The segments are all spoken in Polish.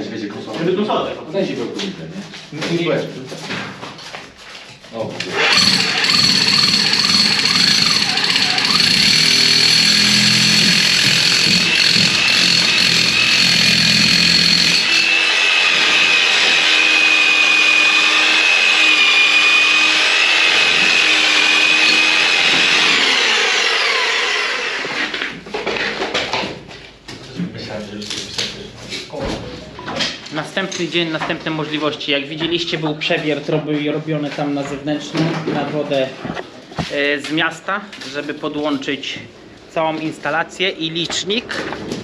Jakaś będzie konsola. Żeby konsolę. Podajcie go kurde, nie? Nie. Nie. O, Myślałem, że już Następny dzień, następne możliwości. Jak widzieliście, był przewiert robi- robiony tam na zewnętrzną, na wodę e, z miasta, żeby podłączyć całą instalację i licznik,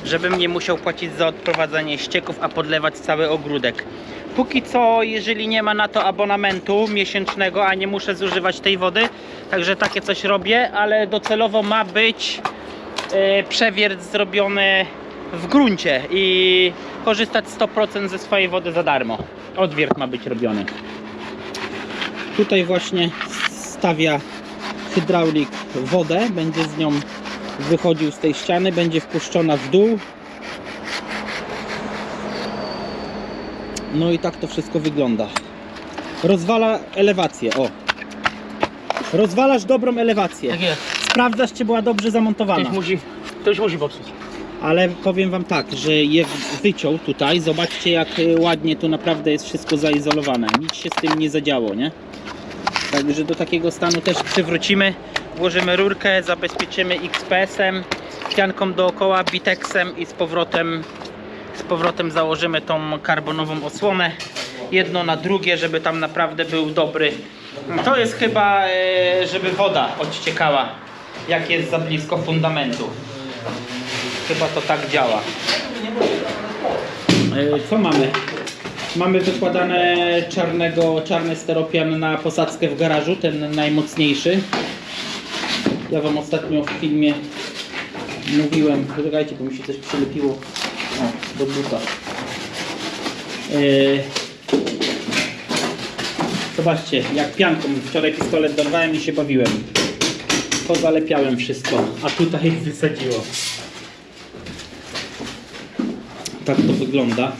żebym nie musiał płacić za odprowadzanie ścieków, a podlewać cały ogródek. Póki co, jeżeli nie ma na to abonamentu miesięcznego, a nie muszę zużywać tej wody, także takie coś robię, ale docelowo ma być e, przewiert zrobiony w gruncie i korzystać 100% ze swojej wody za darmo. Odwiert ma być robiony. Tutaj właśnie stawia hydraulik wodę, będzie z nią wychodził z tej ściany, będzie wpuszczona w dół. No i tak to wszystko wygląda. Rozwala elewację, o. Rozwalasz dobrą elewację. Tak jest. Sprawdzasz, czy była dobrze zamontowana. Ktoś musi, ktoś musi popsuć. Ale powiem wam tak, że je wyciął tutaj. Zobaczcie jak y, ładnie tu naprawdę jest wszystko zaizolowane. Nic się z tym nie zadziało, nie? Także do takiego stanu też przywrócimy. Włożymy rurkę, zabezpieczymy XPS-em, pianką dookoła, bitexem i z powrotem z powrotem założymy tą karbonową osłonę. Jedno na drugie, żeby tam naprawdę był dobry. To jest chyba, e, żeby woda odciekała, jak jest za blisko fundamentu. Chyba to tak działa. E, Co mamy? Mamy wykładane czarnego, czarny steropian na posadzkę w garażu, ten najmocniejszy. Ja Wam ostatnio w filmie mówiłem, poczekajcie, bo mi się coś przylepiło o, do buta. E, Zobaczcie, jak pianką wczoraj pistolet dorwałem i się bawiłem. Pozalepiałem wszystko, a tutaj wysadziło. Tak to wygląda.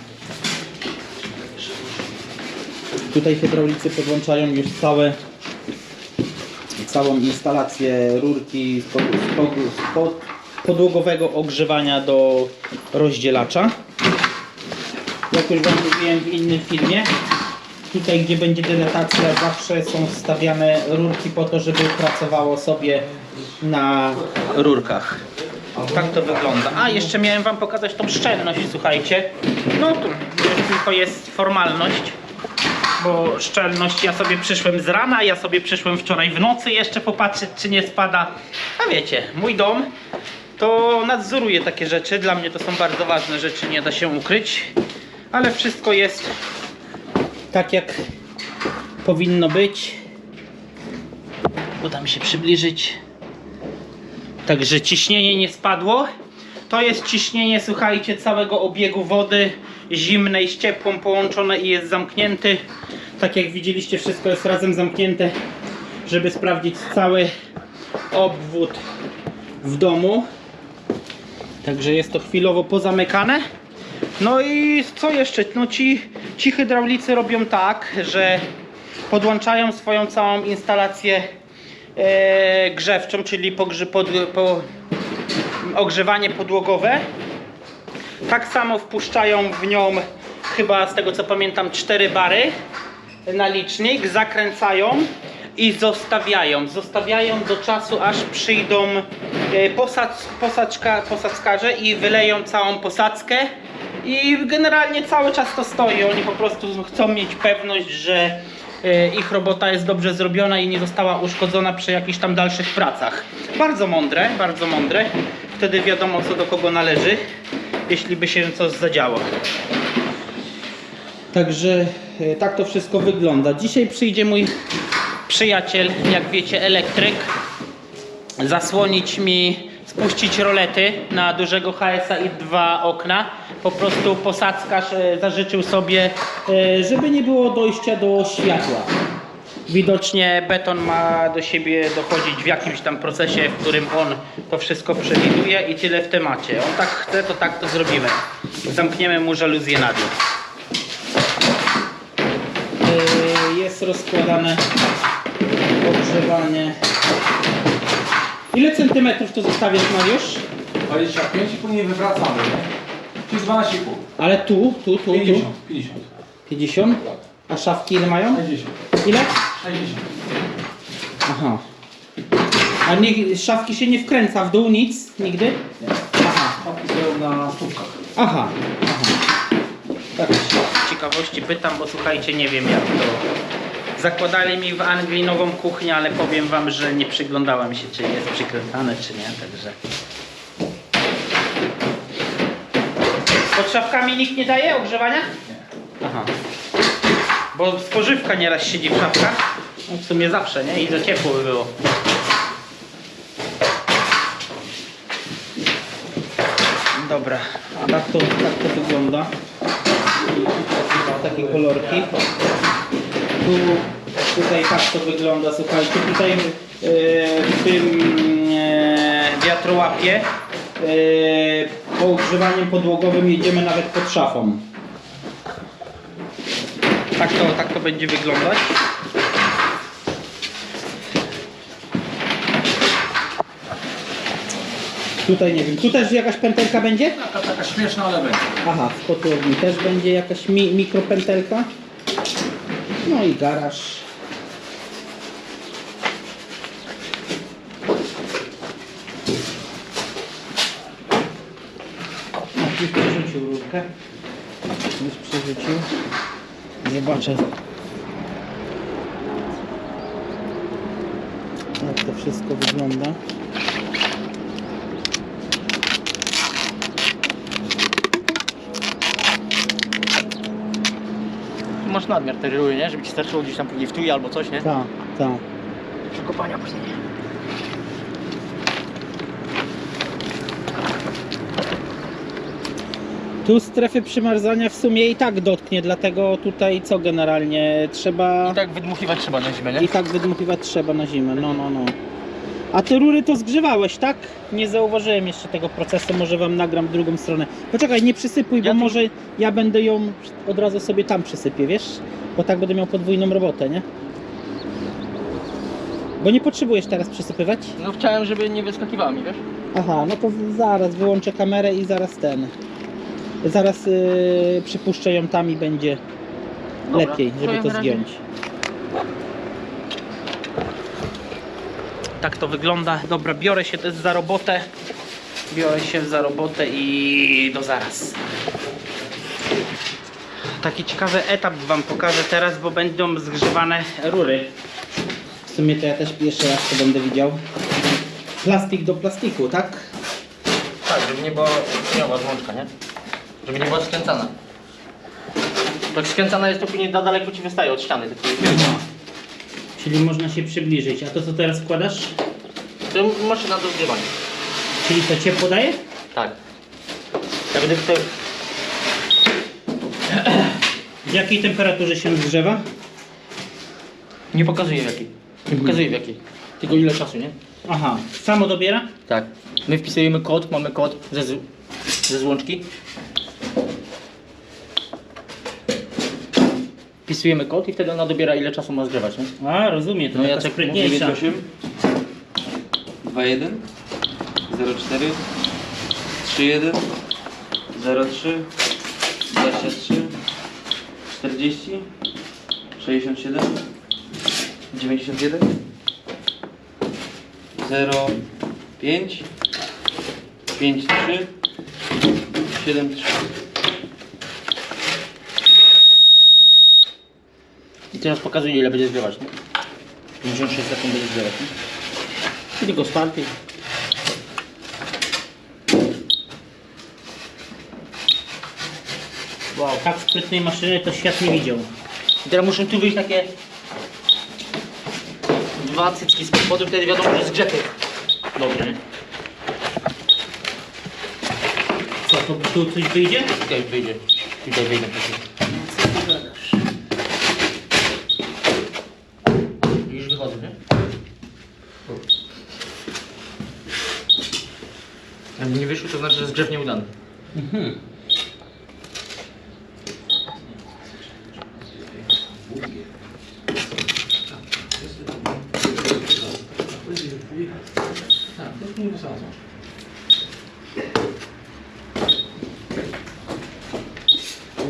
Tutaj hydraulicy podłączają już całe, całą instalację rurki z, pod, z, pod, z pod, podłogowego ogrzewania do rozdzielacza. Jak już Wam mówiłem w innym filmie, tutaj gdzie będzie deletacja zawsze są stawiane rurki po to, żeby pracowało sobie na rurkach. Tak to wygląda. A, jeszcze miałem Wam pokazać tą szczelność, słuchajcie. No tu tylko jest formalność, bo szczelność, ja sobie przyszłem z rana, ja sobie przyszłem wczoraj w nocy jeszcze popatrzeć, czy nie spada. A wiecie, mój dom to nadzoruje takie rzeczy. Dla mnie to są bardzo ważne rzeczy, nie da się ukryć. Ale wszystko jest tak, jak powinno być. Uda mi się przybliżyć. Także ciśnienie nie spadło. To jest ciśnienie, słuchajcie, całego obiegu wody zimnej z ciepłą połączone i jest zamknięty. Tak jak widzieliście, wszystko jest razem zamknięte, żeby sprawdzić cały obwód w domu. Także jest to chwilowo pozamykane. No i co jeszcze? No ci, ci hydraulicy robią tak, że podłączają swoją całą instalację e, grzewczą, czyli po, ogrzewanie podłogowe. Tak samo wpuszczają w nią chyba z tego co pamiętam cztery bary na licznik, zakręcają i zostawiają. Zostawiają do czasu aż przyjdą e, posadz, posadźka, posadzkarze i wyleją całą posadzkę i generalnie cały czas to stoi. Oni po prostu chcą mieć pewność, że ich robota jest dobrze zrobiona i nie została uszkodzona przy jakichś tam dalszych pracach. Bardzo mądre, bardzo mądre. Wtedy wiadomo co do kogo należy, jeśli by się coś zadziało. Także e, tak to wszystko wygląda. Dzisiaj przyjdzie mój przyjaciel, jak wiecie, elektryk, zasłonić mi, spuścić rolety na dużego HS-a i dwa okna. Po prostu posadzkarz e, zażyczył sobie, e, żeby nie było dojścia do światła. Widocznie beton ma do siebie dochodzić w jakimś tam procesie, w którym on to wszystko przewiduje i tyle w temacie. On tak chce, to tak to zrobimy. Zamkniemy mu żaluzję na dół. Yy, jest rozkładane ogrzewanie. Ile centymetrów to zostawiasz Mariusz? 25 i później wywracamy, nie? Czyli 12,5. Ale tu, tu, tu, tu. 50, 50. 50? A szafki ile mają? 60. Ile? 60. Aha. A nie, szafki się nie wkręca w dół, nic? Nigdy? Nie. Aha. Szafki stoją na stópkach. Aha. Aha. Tak z ciekawości pytam, bo słuchajcie, nie wiem jak to... Zakładali mi w Anglii nową kuchnię, ale powiem wam, że nie przyglądałem się, czy jest przykręcane, czy nie, także... Pod szafkami nikt nie daje ogrzewania? Nie. Aha. Bo spożywka nieraz siedzi w szafkach. No w sumie zawsze, nie? I za ciepło by było. Dobra, a tak to, tak to wygląda. Takie kolorki. Tu, tutaj tak to wygląda, słuchajcie. Tutaj e, w tym e, wiatrołapie e, po ogrzewaniem podłogowym jedziemy nawet pod szafą. Tak to, tak to będzie wyglądać. Tutaj nie wiem, tu też jakaś pętelka będzie? Taka, taka śmieszna, ale będzie. Aha, w kotłowni też będzie jakaś mi, mikropętelka. No i garaż. No, już przerzucił rurkę. Już przerzucił. Zobaczę. Jak to wszystko wygląda. Masz nadmiar tej rury, nie? Żeby ci starczyło gdzieś tam później w tuj albo coś, nie? Tak, tak. Przekopania później. Tu strefy przymarzania w sumie i tak dotknie, dlatego tutaj co generalnie trzeba I tak wydmuchiwać trzeba na zimę, nie? i tak wydmuchiwać trzeba na zimę. No, no, no. A te rury to zgrzewałeś, tak? Nie zauważyłem jeszcze tego procesu, może wam nagram drugą stronę. Poczekaj, nie przysypuj, bo Ja tu- może ja będę ją od razu sobie tam przysypię, wiesz? Bo tak będę miał podwójną robotę, nie? Bo nie potrzebujesz teraz przysypywać? No chciałem, żeby nie wyskakiwała mi, wiesz? Aha, no to zaraz wyłączę kamerę i zaraz ten. Zaraz yy, przypuszczę ją tam i będzie Dobra, lepiej, to żeby to na razie- zgiąć. Tak to wygląda. Dobra, biorę się też za robotę. Biorę się za robotę i do zaraz. Taki ciekawy etap wam pokażę teraz, bo będą zgrzewane rury. W sumie to ja też pierwszy raz to będę widział. Plastik do plastiku, tak? Tak, żeby nie była miała złączka, nie? Żeby nie była skręcana. Jak skręcana jest, to później za daleko ci wystaje od ściany. Taki, Czyli można się przybliżyć. A to co teraz wkładasz? to maszyna do zgrywania. Czyli to ciepło daje? Tak. Ja będę tutaj... W jakiej temperaturze się zgrzewa? Nie pokazuję w jakiej. Nie pokazuję w jakiej. Tylko ile czasu, nie? Aha, samo dobiera? Tak. My wpisujemy kod, mamy kod ze, z- ze złączki. Wpisujemy kod i wtedy ona dobiera ile czasu ma zgrywać, nie? A, rozumiem, to No, taka Jacek, sprytniejsza. 98 21 04 31 03 23 40 67 91 05 53 73 I teraz pokazuje ile będzie zgrywać, nie? 56 sekund będzie zgrywać, nie? Czyli go startuj. Wow, tak sprytnej maszyny to świat nie widział. I teraz muszą tu wyjść takie dwa cycki z spodu, wtedy wiadomo, że zgrzepy. Dobrze? Co, to tu coś wyjdzie? Tutaj wyjdzie. Tutaj wyjdę. wyszły, to znaczy, że jest grzew nieudany. Mhm.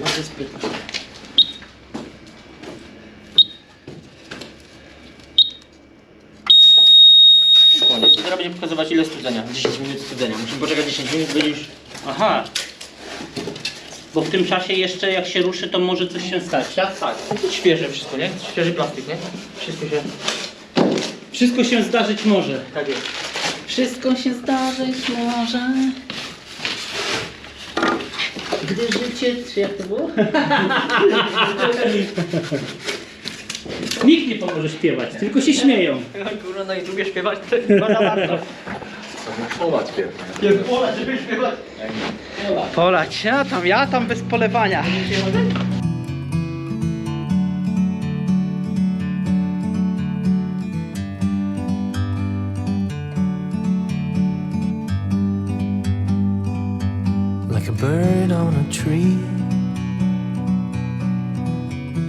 Bardzo sprytnie. Koniec. I teraz będzie pokazywać ile studzenia. 10 minut studzenia. Musimy poczekać 10 minut, będzie już... Aha. Bo w tym czasie jeszcze jak się ruszy, to może coś się stać, tak? Tak, świeże wszystko, nie? Świeży plastik, nie? Wszystko się... Wszystko się zdarzyć może. Tak jest. Wszystko się zdarzyć może. Gdy życie... Czy jak to było? Nikt nie pomoże śpiewać, tylko się śmieją. Kurwa, na YouTubie śpiewać to chyba za bardzo. Polać pierw. Jest pola, żeby śpiewać. Polać, ja tam, ja tam bez polewania. like a bird on a tree.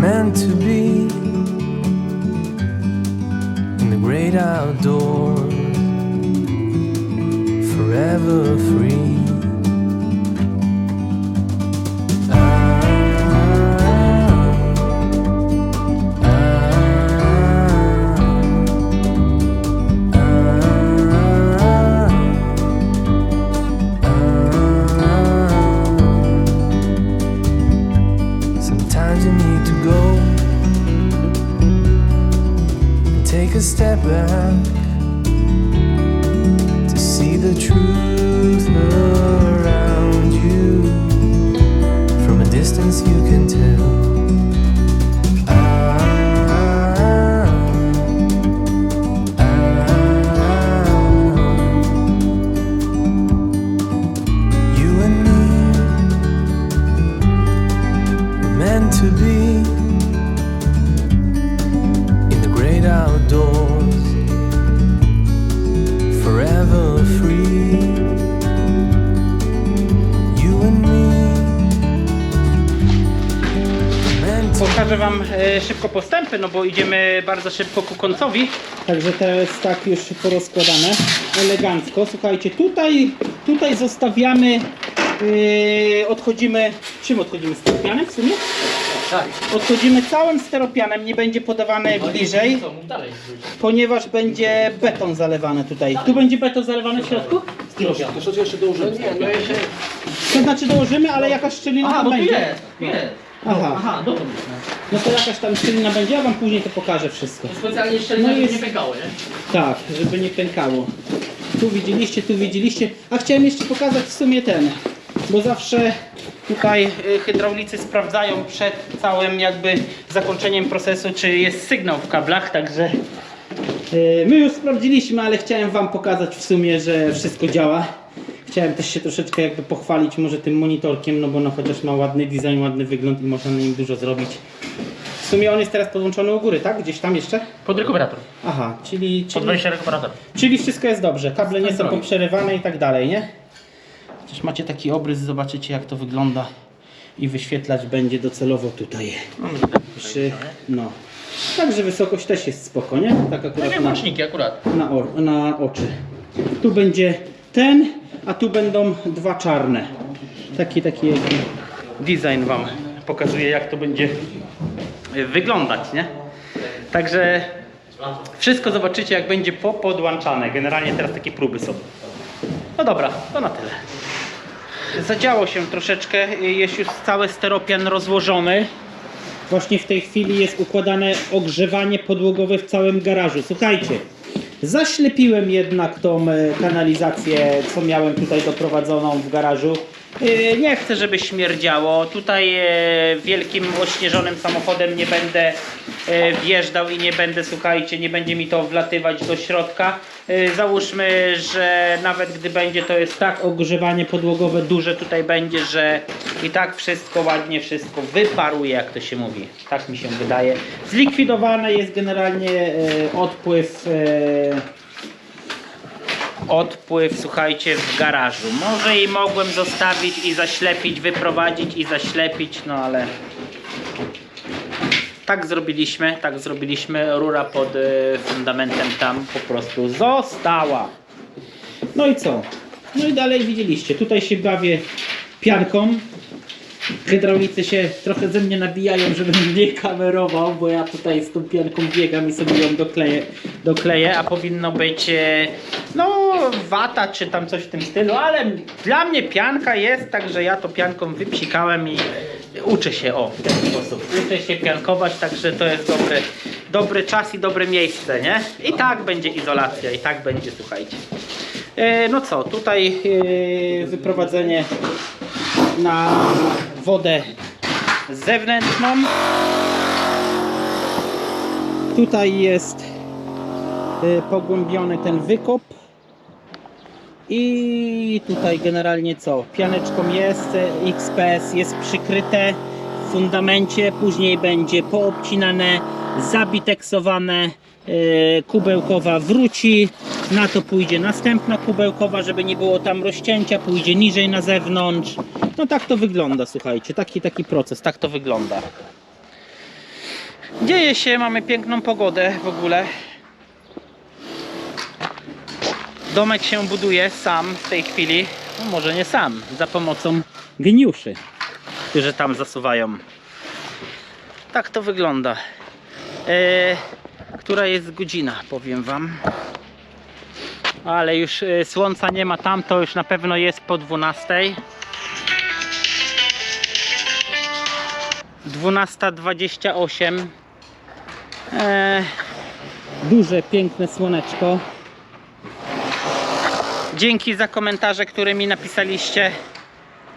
Meant to be in the great outdoors, forever free. Pokażę Wam e, szybko postępy, no bo idziemy bardzo szybko ku końcowi. Także to jest tak już porozkładane elegancko. Słuchajcie, tutaj, tutaj zostawiamy, e, odchodzimy, czym odchodzimy? Steropianem w sumie? Tak. Odchodzimy całym steropianem, nie będzie podawany bliżej, Co, mów dalej. ponieważ będzie beton zalewany tutaj. Tu będzie beton zalewany w środku? Styropian. To jeszcze dołożymy? Nie, no jeszcze... To znaczy dołożymy, ale jakaś szczelina Aha, tam bo tu będzie. jest, tu jest. Aha. Aha. No to jakaś tam szczelina będzie, ja Wam później to pokażę wszystko. To specjalnie No żeby jest- nie pękało, nie? Tak, żeby nie pękało. Tu widzieliście, tu widzieliście. A chciałem jeszcze pokazać w sumie ten, bo zawsze tutaj y, hydraulicy sprawdzają przed całym jakby zakończeniem procesu, czy jest sygnał w kablach, także y, my już sprawdziliśmy, ale chciałem Wam pokazać w sumie, że wszystko działa. Chciałem też się troszeczkę jakby pochwalić może tym monitorkiem, no bo no chociaż ma ładny design, ładny wygląd i można na nim dużo zrobić. W sumie on jest teraz podłączony u góry, tak? Gdzieś tam jeszcze? Pod rekuperator. Aha, czyli... Pod czyli... wejście rekuperator. Czyli wszystko jest dobrze, kable nie są poprzerywane i tak dalej, nie? Chociaż macie taki obrys, zobaczycie jak to wygląda i wyświetlać będzie docelowo tutaj. Przy, no. Także wysokość też jest spoko, nie? Tak Takie akurat na, włączniki akurat. na, o, na oczy. Tu będzie ten, a tu będą dwa czarne. Taki, taki design wam pokazuje jak to będzie wyglądać, nie? Także wszystko zobaczycie jak będzie popodłączane. Generalnie teraz takie próby są. No dobra, to na tyle. Zadziało się troszeczkę, jest już cały steropian rozłożony. Właśnie w tej chwili jest układane ogrzewanie podłogowe w całym garażu. Słuchajcie, zaślepiłem jednak tą e, kanalizację, co miałem tutaj doprowadzoną w garażu. E, Nie chcę, żeby śmierdziało. Tutaj e, wielkim ośnieżonym samochodem nie będę wjeżdżał i nie będę, słuchajcie, nie będzie mi to wlatywać do środka. Y, załóżmy, że nawet gdy będzie to jest tak ogrzewanie podłogowe duże tutaj będzie, że i tak wszystko ładnie wszystko wyparuje, jak to się mówi. Tak mi się wydaje. Zlikwidowany jest generalnie y, odpływ y, odpływ, słuchajcie, w garażu. Może i mogłem zostawić i zaślepić, wyprowadzić i zaślepić, no ale tak zrobiliśmy, tak zrobiliśmy. Rura pod y, fundamentem tam po prostu została. No i co? No i dalej widzieliście, tutaj się bawię pianką. Hydraulicy się trochę ze mnie nabijają, żebym nie kamerował, bo ja tutaj z tą pianką biegam i sobie ją dokleję, dokleję a powinno być e, no wata czy tam coś w tym stylu, ale dla mnie pianka jest, także ja to pianką wypsikałem i uczę się o w ten sposób. Uczę się piankować, także to jest dobry, dobry czas i dobre miejsce, nie? I tak będzie izolacja, i tak będzie, słuchajcie. E, no co, tutaj e, wyprowadzenie na wodę zewnętrzną. Tutaj jest y, pogłębiony ten wykop. I tutaj generalnie co? Pianeczką jest, XPS jest przykryte w fundamencie, później będzie poobcinane, zabiteksowane, y, kubełkowa wróci, na to pójdzie następna kubełkowa, żeby nie było tam rozcięcia, pójdzie niżej na zewnątrz. No tak to wygląda, słuchajcie, taki taki proces, tak to wygląda. Dzieje się, mamy piękną pogodę w ogóle. Domek się buduje sam w tej chwili, no może nie sam, za pomocą geniuszy, którzy tam zasuwają. Tak to wygląda. E, która jest godzina, powiem Wam. Ale już e, słońca nie ma tam, to już na pewno jest po 12. 12.28 e, Duże, piękne słoneczko Dzięki za komentarze, które mi napisaliście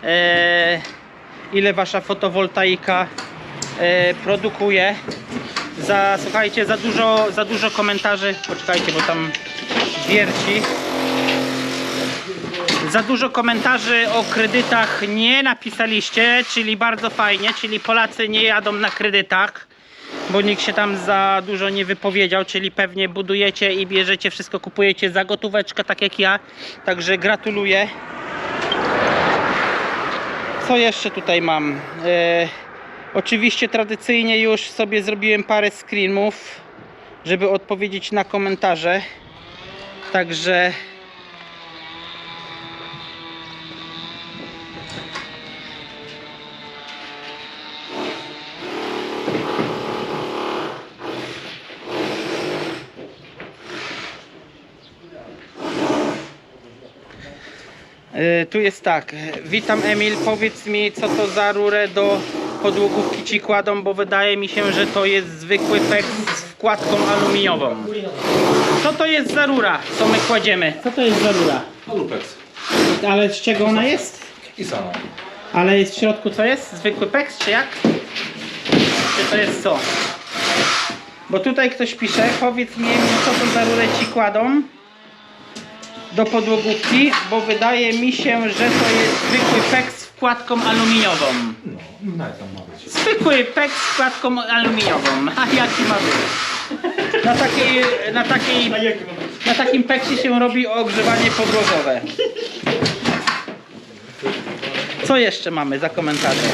e, Ile wasza fotowoltaika e, produkuje. Za, Słuchajcie, za dużo, za dużo komentarzy. Poczekajcie, bo tam wierci. Za dużo komentarzy o kredytach nie napisaliście, czyli bardzo fajnie, czyli Polacy nie jadą na kredytach, bo nikt się tam za dużo nie wypowiedział, czyli pewnie budujecie i bierzecie wszystko, kupujecie za gotóweczkę, tak jak ja, także gratuluję. Co jeszcze tutaj mam? E, oczywiście tradycyjnie już sobie zrobiłem parę screenów, żeby odpowiedzieć na komentarze, także Tu jest tak. Witam Emil, powiedz mi co to za rurę do podłogówki ci kładą, bo wydaje mi się, że to jest zwykły pek z wkładką aluminiową. Co to jest za rura, co my kładziemy? Co to jest za rura? Alupex. Ale z czego ona jest? I sama. Ale jest w środku co jest? Zwykły peks czy jak? Czy to jest co? Bo tutaj ktoś pisze, powiedz mi Emil, co to za rurę ci kładą do podłogówki, bo wydaje mi się, że to jest zwykły peks z wkładką aluminiową. No, no tam ma być. Zwykły peks z wkładką aluminiową. A jaki ma być? Na takiej, na takiej, na takim peksie się robi ogrzewanie podłogowe. Co jeszcze mamy za komentarze?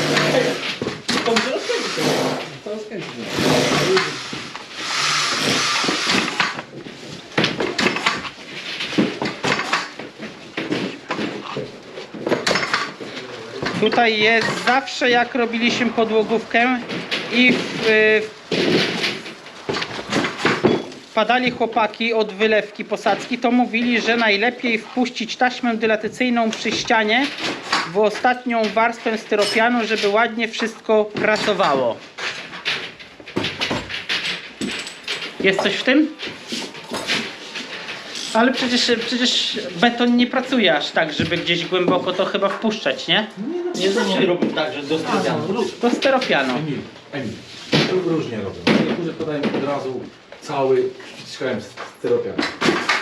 Tutaj jest zawsze jak robiliśmy podłogówkę i w, y, wpadali chłopaki od wylewki posadzki, to mówili, że najlepiej wpuścić taśmę dylatacyjną przy ścianie w ostatnią warstwę styropianu, żeby ładnie wszystko pracowało. Jest coś w tym? Ale przecież, przecież beton nie pracuje aż tak, żeby gdzieś głęboko to chyba wpuszczać, nie? Nie zawsze robił tak, że do styropianu. Do steropianu. Emil, Emil. Różnie robią. Niektórzy podają od razu cały, ściskają styropian.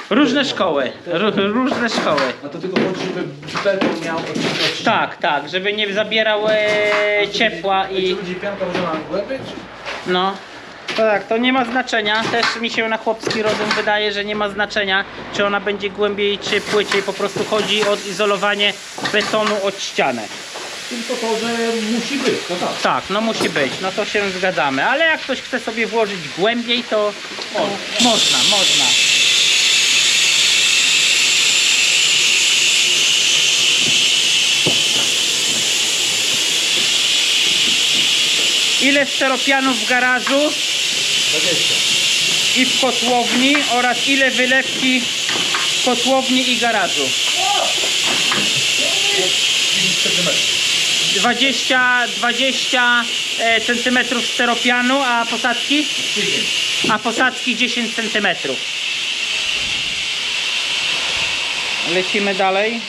Różne szkoły, ró- różne szkoły. A to tylko chodzi, żeby beton miał. Tak, tak, żeby nie zabierał e, ciepła i... Czy pianka może na głębiej? No. To tak, to nie ma znaczenia. Też mi się na chłopski rozum wydaje, że nie ma znaczenia, czy ona będzie głębiej, czy płyciej. Po prostu chodzi o odizolowanie betonu od ściany. Tylko to, że musi być, to tak. Tak, no musi być, no to się zgadzamy. Ale jak ktoś chce sobie włożyć głębiej, to można, można. Ile steropianów w garażu 20. i w kotłowni oraz ile wylewki w kotłowni i garażu? 20, 20 e, centymetrów steropianu, a posadzki? A posadzki 10 centymetrów. Lecimy dalej.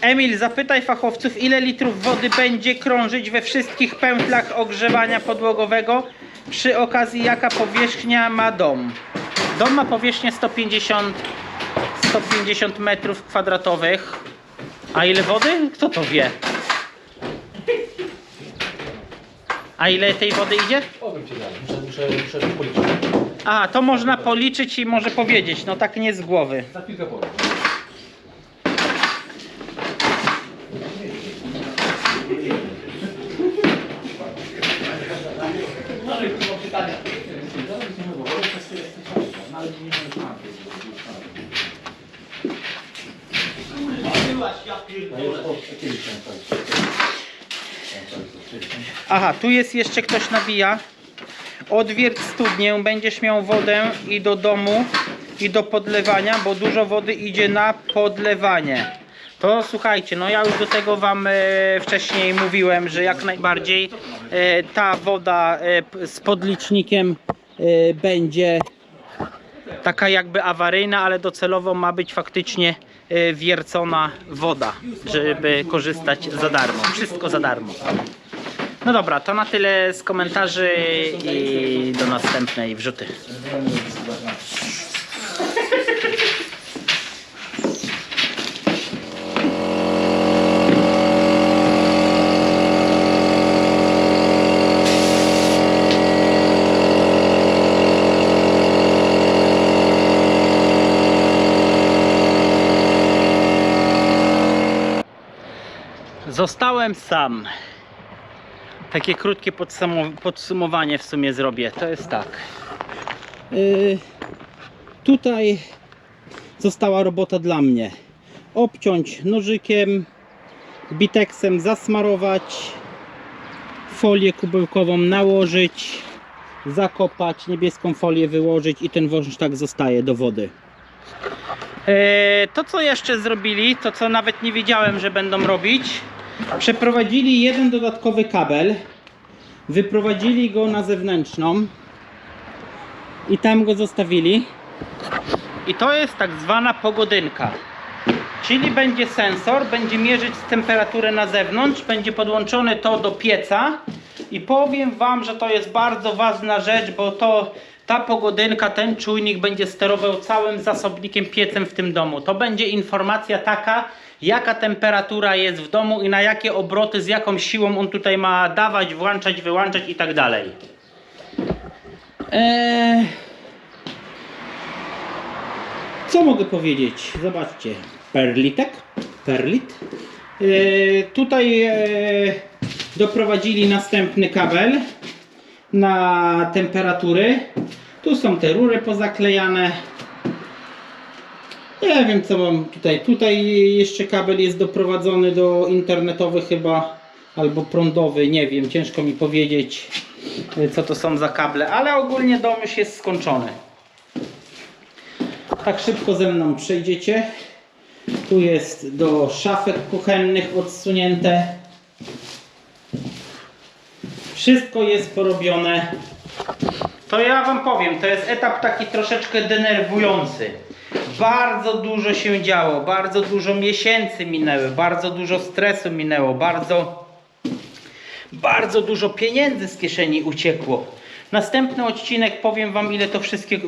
Emil, zapytaj fachowców, ile litrów wody będzie krążyć we wszystkich pętlach ogrzewania podłogowego przy okazji jaka powierzchnia ma dom. Dom ma powierzchnię 150, 150 metrów kwadratowych. A ile wody? Kto to wie? A ile tej wody idzie? Powiem ci dalej, muszę, muszę, muszę policzyć. A, to można policzyć i może powiedzieć, no tak nie z głowy. Za chwilkę powiem. Aha, tu jest jeszcze ktoś nabija. Odwierć studnię, będziesz miał wodę i do domu, i do podlewania, bo dużo wody idzie na podlewanie. To słuchajcie, no ja już do tego wam e, wcześniej mówiłem, że jak najbardziej e, ta woda e, z podlicznikiem e, będzie taka jakby awaryjna, ale docelowo ma być faktycznie wiercona woda, żeby korzystać za darmo. Wszystko za darmo. No dobra, to na tyle z komentarzy i do następnej wrzuty. Zostałem sam. Takie krótkie podsumo- podsumowanie w sumie zrobię. To jest tak. Yy, tutaj została robota dla mnie. Obciąć nożykiem, biteksem zasmarować, folię kubełkową nałożyć, zakopać, niebieską folię wyłożyć i ten wąż tak zostaje do wody. E, To co jeszcze zrobili, to co nawet nie wiedziałem, że będą robić, przeprowadzili jeden dodatkowy kabel, wyprowadzili go na zewnętrzną i tam go zostawili. I to jest tak zwana pogodynka. Czyli będzie sensor, będzie mierzyć temperaturę na zewnątrz, będzie podłączone to do pieca i powiem Wam, że to jest bardzo ważna rzecz, bo to ta pogodynka, ten czujnik będzie sterował całym zasobnikiem piecem w tym domu. To będzie informacja taka, jaka temperatura jest w domu i na jakie obroty, z jaką siłą on tutaj ma dawać, włączać, wyłączać i tak dalej. Eee... Co mogę powiedzieć? Zobaczcie. Perlitek. Perlit. E, tutaj e, doprowadzili następny kabel na temperatury. Tu są te rury pozaklejane. Nie wiem co mam tutaj. Tutaj jeszcze kabel jest doprowadzony do internetowy chyba albo prądowy. Nie wiem, ciężko mi powiedzieć e, co to są za kable, ale ogólnie dom już jest skończony. Tak szybko ze mną przejdziecie. Tu jest do szafek kuchennych odsunięte. Wszystko jest porobione. To ja wam powiem, to jest etap taki troszeczkę denerwujący. Bardzo dużo się działo, bardzo dużo miesięcy minęły, bardzo dużo stresu minęło, bardzo bardzo dużo pieniędzy z kieszeni uciekło. Następny odcinek powiem Wam, ile to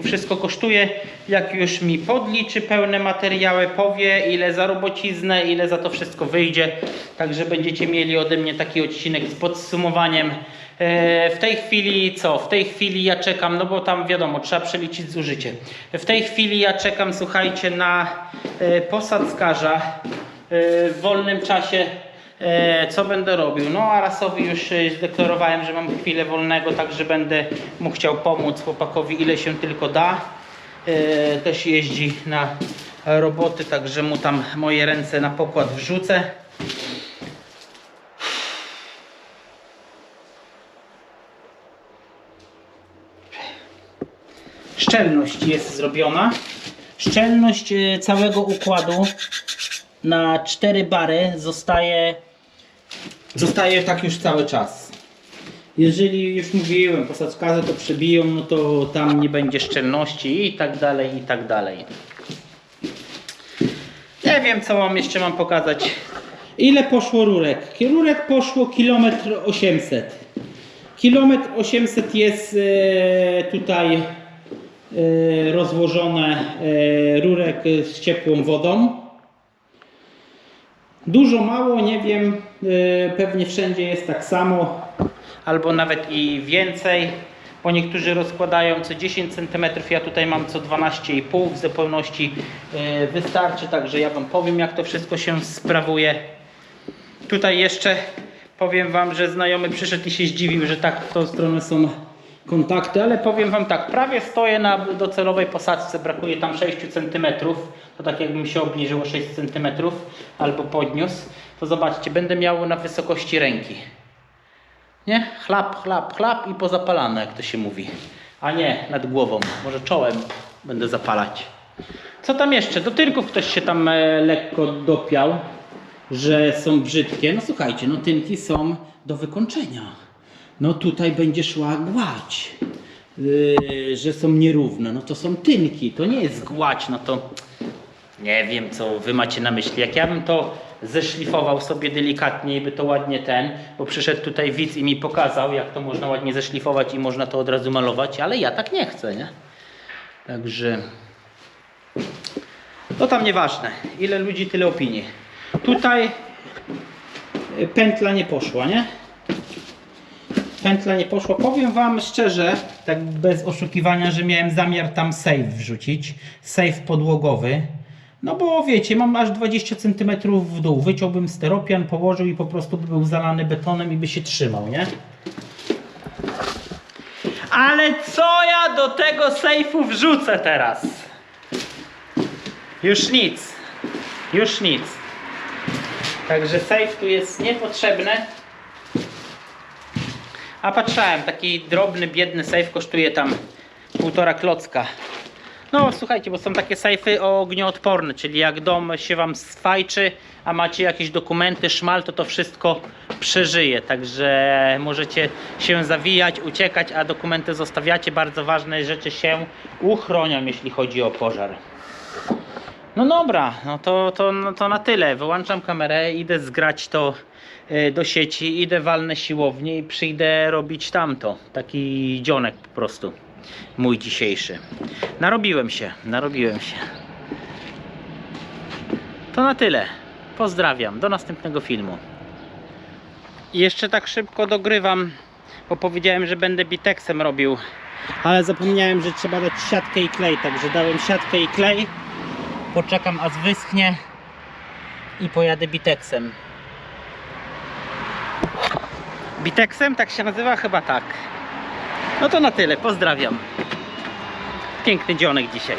wszystko kosztuje. Jak już mi podliczy pełne materiały, powie, ile za robociznę, ile za to wszystko wyjdzie. Także będziecie mieli ode mnie taki odcinek z podsumowaniem. E, W tej chwili co? W tej chwili ja czekam, no bo tam wiadomo, trzeba przeliczyć zużycie. W tej chwili ja czekam, słuchajcie, na e, posadzkarza e, w wolnym czasie. Co będę robił? No Arasowi już zdeklarowałem, że mam chwilę wolnego, także będę mu chciał pomóc chłopakowi ile się tylko da. Też jeździ na roboty, także mu tam moje ręce na pokład wrzucę. Szczelność jest zrobiona. Szczelność e, całego układu na 4 bary zostaje, zostaje tak już cały czas. Jeżeli już mówiłem, posadzkarze to przebiją, no to tam nie będzie szczelności i tak dalej, i tak dalej. Nie wiem, co wam jeszcze mam pokazać. Ile poszło rurek? Rurek poszło kilometr 800. Kilometr 800 jest e, tutaj rozłożone e, rurek z ciepłą wodą. Dużo, mało, nie wiem. e, Pewnie wszędzie jest tak samo, albo nawet i więcej, bo niektórzy rozkładają co 10 cm, ja tutaj mam co 12,5 w zupełności e, wystarczy, także ja Wam powiem jak to wszystko się sprawuje. Tutaj jeszcze powiem Wam, że znajomy przyszedł i się zdziwił, że tak w tą stronę są kontakty, ale powiem Wam tak, prawie stoję na docelowej posadzce, brakuje tam 6 cm, to tak jakbym się obniżyło 6 cm albo podniósł, to zobaczcie, będę miał na wysokości ręki. Nie? Chlap, chlap, chlap i pozapalane, jak to się mówi. A nie nad głową, może czołem będę zapalać. Co tam jeszcze? Do tynków ktoś się tam e, lekko dopiał, że są brzydkie. No słuchajcie, no tynki są do wykończenia. No tutaj będzie szła gładź, yy, że są nierówne. No to są tynki, to nie jest gładź, no to nie wiem co wy macie na myśli. Jak ja bym to zeszlifował sobie delikatnie by to ładnie ten, bo przyszedł tutaj widz i mi pokazał, jak to można ładnie zeszlifować i można to od razu malować, ale ja tak nie chcę, nie? Także to tam nieważne. Ile ludzi, tyle opinii. Tutaj pętla nie poszła, nie? Pętla nie poszła. Powiem Wam szczerze, tak bez oszukiwania, że miałem zamiar tam safe wrzucić. Safe podłogowy. No bo wiecie, mam aż 20 cm w dół. Wyciąłbym steropian, położył i po prostu by był zalany betonem i by się trzymał, nie? Ale co ja do tego sejfu wrzucę teraz? Już nic. Już nic. Także safe tu jest niepotrzebny. A patrzałem, taki drobny, biedny safe kosztuje tam półtora klocka. No słuchajcie, bo są takie sejfy ognioodporne, czyli jak dom się wam sfajczy, a macie jakieś dokumenty, szmal, to to wszystko przeżyje. Także możecie się zawijać, uciekać, a dokumenty zostawiacie. Bardzo ważne rzeczy się uchronią, jeśli chodzi o pożar. No dobra, no to, to, no to na tyle. Wyłączam kamerę, idę zgrać to do sieci, idę walnę siłownię i przyjdę robić tamto. Taki dzionek po prostu. Mój dzisiejszy. Narobiłem się, narobiłem się. To na tyle. Pozdrawiam. Do następnego filmu. Jeszcze tak szybko dogrywam, bo powiedziałem, że będę biteksem robił. Ale zapomniałem, że trzeba dać siatkę i klej, także dałem siatkę i klej poczekam aż wyschnie i pojadę biteksem. Biteksem? Tak się nazywa? Chyba tak. No to na tyle, pozdrawiam. Piękny dzionek dzisiaj.